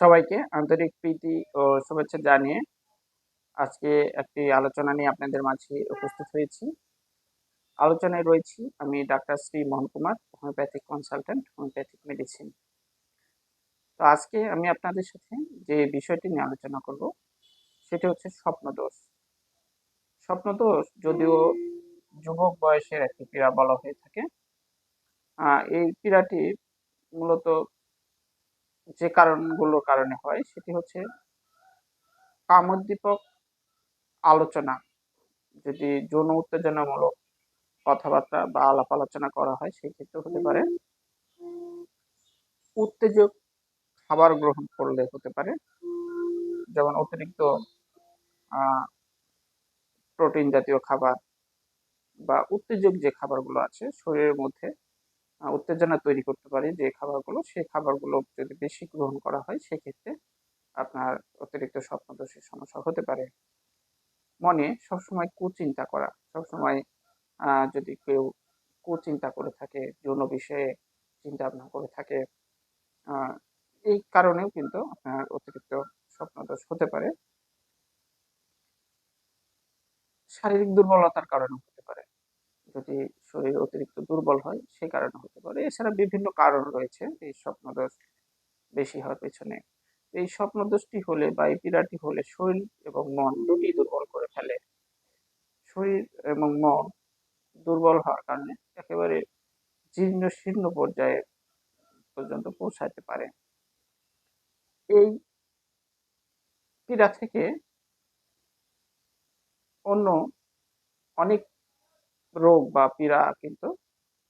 সবাইকে আন্তরিক প্রীতি ও শুভেচ্ছা জানিয়ে আজকে একটি আলোচনা নিয়ে আপনাদের মাঝে উপস্থিত হয়েছি। আলোচনায় রয়েছি আমি doctor Shri Mohan Kumar, homeopathic consultant homeopathic medicine. তো আজকে আমি আপনাদের সাথে যে বিষয়টি নিয়ে আলোচনা করব, সেটি হচ্ছে স্বপ্নদোষ। স্বপ্নদোষ যদিও যুবক বয়সের একটি পীড়া বলা হয়ে থাকে এই পীড়াটি মূলত যে কারণগুলোর কারণে হয়, সেটি হচ্ছে কামোদ্দীপক আলোচনা। যদি যৌন উত্তেজনামূলক কথাবার্তা বা আলাপ আলোচনা করা হয়, সেই ক্ষেত্রে হতে পারে। উত্তেজক খাবার গ্রহণ করলে হতে পারে। যেমন অতিরিক্ত প্রোটিন জাতীয় খাবার বা উত্তেজক যে খাবারগুলো আছে, শরীরের মধ্যে উত্তেজনা তৈরি করতে পারে যে খাবারগুলো সেই খাবারগুলো যদি বেশি গ্রহণ করা হয়, সেক্ষেত্রে আপনার অতিরিক্ত স্বপ্নদোষের সমস্যা হতে পারে। মনে সবসময় কুচিন্তা করা। সবসময় যদি কেউ কুচিন্তা করে থাকে, যৌন বিষয়ে চিন্তা ভাবনা করে থাকে এই কারণেও কিন্তু আপনার অতিরিক্ত স্বপ্নদোষ হতে পারে। শারীরিক দুর্বলতার কারণে হতে পারে। যদি শরীর অতিরিক্ত দুর্বল হয়, সেই কারণে হতে পারে। এছাড়া বিভিন্ন কারণ রয়েছে, এই স্বপ্নদোষ বেশি হওয়ার পেছনে। এই স্বপ্নদোষটি হলে বা এই পীড়াটি হলে শরীর এবং মন দুটি দুর্বল করে ফেলে। শরীর এবং মন দুর্বল হওয়ার কারণে একেবারে জীর্ণ শীর্ণ পর্যায়ে পর্যন্ত পৌঁছাতে পারে। এই পীড়া থেকে অন্য অনেক রোগ বা পীড়া কিন্তু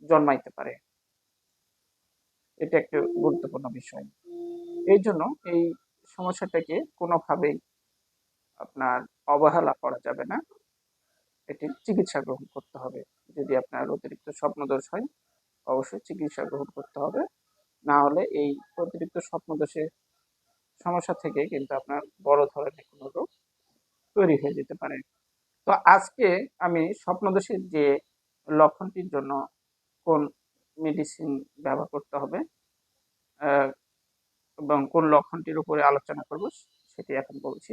জন্মাইতে পারে। এটা একটা গুরুত্বপূর্ণ বিষয়। এই জন্য এই সমস্যাটাকে কোনোভাবেই আপনার অবহেলা করা যাবে না। এটি চিকিৎসা গ্রহণ করতে হবে। যদি আপনার অতিরিক্ত স্বপ্নদোষ হয়, অবশ্যই চিকিৎসা গ্রহণ করতে হবে। না হলে এই অতিরিক্ত স্বপ্নদোষের সমস্যা থেকে কিন্তু আপনার বড় ধরনের কোনো রোগ তৈরি হয়ে যেতে পারে। তো আজকে আমি স্বপ্নদোষের যে লক্ষণটির জন্য কোন মেডিসিন ব্যবহার করতে হবে এবং কোন লক্ষণটির উপরে আলোচনা করব সেটি এখন বলছি।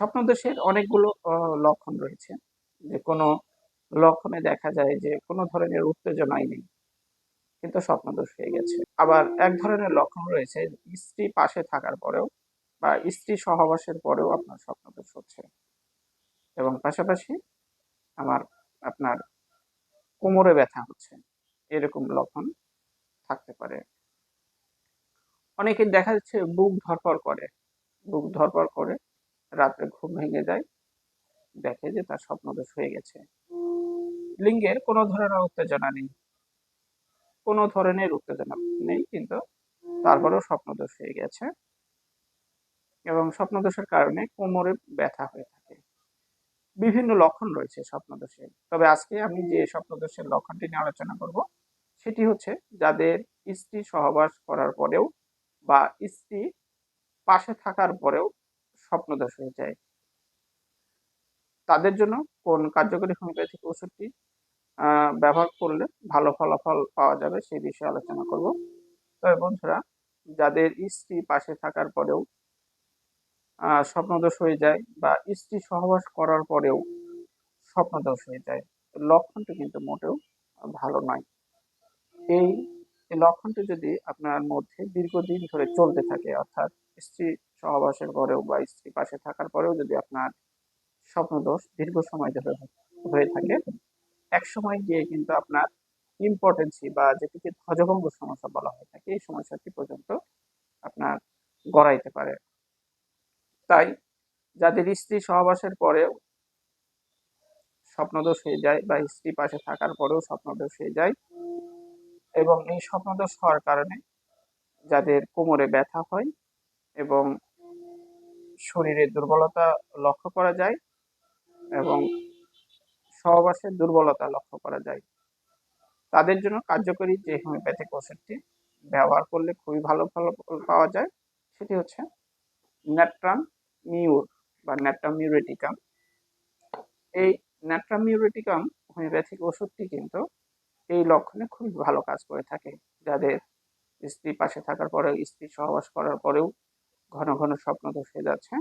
স্বপ্নদোষের অনেকগুলো লক্ষণ রয়েছে। যে কোনো লক্ষণে দেখা যায় যে কোনো ধরনের উত্তেজনাই নেই, কিন্তু স্বপ্নদোষ হয়ে গেছে। আবার এক ধরনের লক্ষণ রয়েছে, স্ত্রী পাশে থাকার পরেও বা স্ত্রী সহবাসের পরেও আপনার স্বপ্নদোষ হচ্ছে। এবং পাশাপাশি আমার, আপনার কোমরে ব্যথা হচ্ছে। এরকম লক্ষণ থাকতে পারে। অনেকে দেখা যাচ্ছে বুক ধরপড় করে। বুক ধরপড় করে রাত্রে ঘুম ভেঙে যায়, দেখে যে তার স্বপ্নদোষ হয়ে গেছে। লিঙ্গের কোনো ধরনের উত্তেজনা নেই। কোনো ধরনের উত্তেজনা নেই, কিন্তু তারপরেও স্বপ্নদোষ হয়ে গেছে। এবং স্বপ্নদোষের কারণে কোমরে ব্যথা হয়ে থাকে। বিভিন্ন লক্ষণ রয়েছে স্বপ্নদোষের। তবে আজকে আমি যে স্বপ্নদোষের লক্ষণটি নিয়ে আলোচনা করব, সেটি হচ্ছে যাদের স্ত্রী সহবাস করার পরেও বা স্ত্রী পাশে থাকার পরেও স্বপ্নদোষ হয়ে যায়। তাদের জন্য কোন কার্যকরী হোমিওপ্যাথিক ওষুধটি ব্যবহার করলে ভালো ফলাফল পাওয়া যাবে সেই বিষয়ে আলোচনা করব। তবে বন্ধুরা, যাদের স্ত্রী পাশে থাকার পরেও স্বপ্নদোষ হয়ে যায় বা স্ত্রী সহবাস করার পরেও স্বপ্নদোষ হয়ে যায়। লক্ষণটি কিন্তু মোটেও ভালো নয়। এই লক্ষণটি যদি আপনার মধ্যে দীর্ঘদিন ধরে চলতে থাকে, অর্থাৎ স্ত্রী সহবাসের পরেও বা স্ত্রী পাশে থাকার পরেও যদি আপনার স্বপ্নদোষ দীর্ঘ সময় ধরে হয়ে থাকে এক সময় গিয়ে কিন্তু আপনার ইম্পর্টেন্সি বা যেটিকে ধ্বজভঙ্গ সমস্যা বলা হয় থাকে, এই সমস্যাটি পর্যন্ত আপনার গড়াইতে পারে। তাই যাদের স্ত্রী সহবাসের পরেও স্বপ্নদোষ হয়ে যায় বা স্ত্রী পাশে থাকার পরেও স্বপ্নদোষ হয়ে যায় এবং এই স্বপ্নদোষ হওয়ার কারণে যাদের কোমরে ব্যথা হয় এবং শরীরে দুর্বলতা লক্ষ্য করা যায় এবং সহবাসের দুর্বলতা লক্ষ্য করা যায়, তাদের জন্য কার্যকরী যে হোমিওপ্যাথিক ওষুধটি ব্যবহার করলে খুবই ভালো ফল পাওয়া যায়, সেটি হচ্ছে ন্যাট্রাম মিউর বা ন্যাট্রাম মিউরেটিকাম এই ন্যাট্রাম মিউরেটিকাম হোমিওপ্যাথিক ওষুধটি কিন্তু এই লক্ষণে খুবই ভালো কাজ করে থাকে। যাদের স্ত্রী পাশে থাকার পরেও, স্ত্রী সহবাস করার পরেও ঘন ঘন স্বপ্ন হয়ে যাচ্ছে,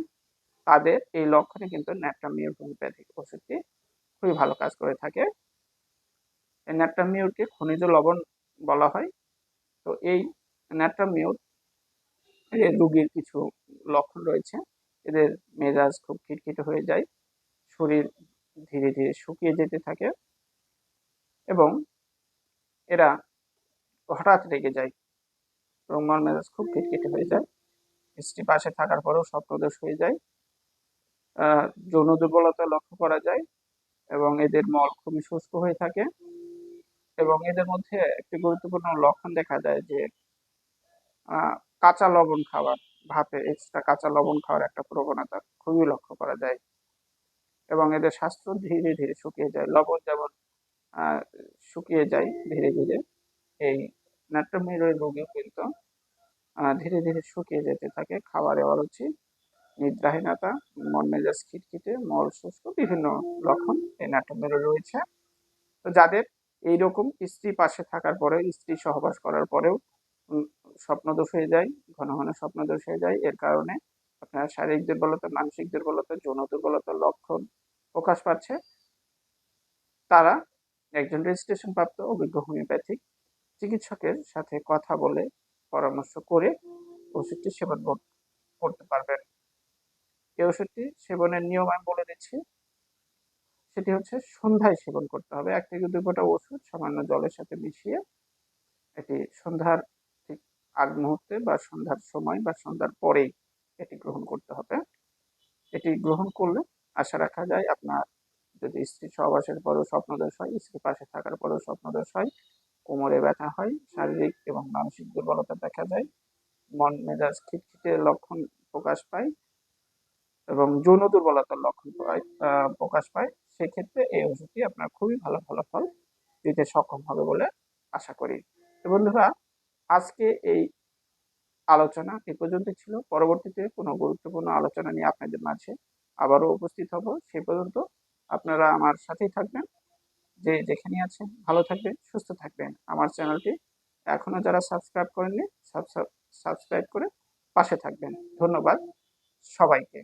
তাদের এই লক্ষণে কিন্তু ন্যাট্রামিউর হোমিওপ্যাথিক ওষুধটি খুবই ভালো কাজ করে থাকে। এই ন্যাট্রামিউরকে খনিজ লবণ বলা হয়। তো এই ন্যাট্রামিউর রোগীর কিছু লক্ষণ রয়েছে। এদের মেজাজ খুব খিটখিটে হয়ে যায়। শরীর ধীরে ধীরে শুকিয়ে যেতে থাকে এবং এরা হঠাৎ রেগে যায়। এবং মন মেজাজ খুব খিটখিটে হয়ে যায়। স্ত্রী পাশে থাকার পরেও স্বপ্নদোষ হয়ে যায়। যৌন দুর্বলতা লক্ষ্য করা যায় এবং এদের মল খুবই শুষ্ক হয়ে থাকে এবং এদের মধ্যে একটি গুরুত্বপূর্ণ লক্ষণ দেখা যায় যে কাঁচা লবণ খাওয়া। ভাতে এক্সট্রা কাঁচা লবণ খাওয়ার একটা প্রবণতা খুবই লক্ষ্য করা যায়। এবং এদের স্বাস্থ্য ধীরে ধীরে শুকিয়ে যায়, লবণ যেমন শুকিয়ে যায় ধীরে ধীরে, এই নাট্যমিরের রোগীও কিন্তু ধীরে ধীরে শুকিয়ে যেতে থাকে। খাবারে অরুচি, নিদ্রাহীনতা, মন মেজাজ খিটখিটে, মল শুষ্ক, বিভিন্ন লক্ষণ এই নাট্যমিরে রয়েছে। তো যাদের এইরকম স্ত্রী পাশে থাকার পরে স্ত্রী সহবাস করার পরেও স্বপ্নদোষ হয়ে যায় ঘন ঘন স্বপ্নদোষ হয়ে যায়। এর কারণে আপনার শারীরিক দুর্বলতা, মানসিক দুর্বলতা, যৌন দুর্বলতার লক্ষণ প্রকাশ পাচ্ছে। তারা একজন রেজিস্ট্রেশন প্রাপ্ত অভিজ্ঞ হোমিওপ্যাথিক চিকিৎসকের সাথে কথা বলে পরামর্শ করে ওষুধটি সেবন করতে পারবেন। এই ওষুধটি সেবনের নিয়ম আমি বলে দিচ্ছি। সেটি হচ্ছে সন্ধ্যায় সেবন করতে হবে। এক থেকে দুই ফোঁটা ওষুধ সামান্য জলের সাথে মিশিয়ে এটি সন্ধ্যার আগ মুহূর্তে বা সন্ধ্যার সময় বা সন্ধ্যার পরেই এটি গ্রহণ করতে হবে। এটি গ্রহণ করলে আশা রাখা যায় আপনার যদি স্ত্রী সহবাসের পরেও স্বপ্নদোষ হয় স্ত্রী পাশে থাকার পরেও স্বপ্নদোষ হয়, কোমরে ব্যথা হয়, শারীরিক এবং মানসিক দুর্বলতা দেখা যায়, মন মেজাজ খিটখিটে লক্ষণ প্রকাশ পায় এবং যৌন দুর্বলতার লক্ষণ প্রকাশ পায়, সেক্ষেত্রে এই ওষুধটি আপনার খুবই ভালো ফলাফল দিতে সক্ষম হবে বলে আশা করি। বন্ধুরা আজকে এই আলোচনা এ পর্যন্ত ছিল। পরবর্তীতে কোনো গুরুত্বপূর্ণ আলোচনা নিয়ে আপনাদের মাঝে আবারও উপস্থিত হব। সেই পর্যন্ত আপনারা আমার সাথেই থাকবেন। যে যেখানে আছেন, ভালো থাকবেন, সুস্থ থাকবেন। আমার চ্যানেলটি এখনও যারা সাবস্ক্রাইব করেননি সাবস্ক্রাইব করে পাশে থাকবেন। ধন্যবাদ সবাইকে।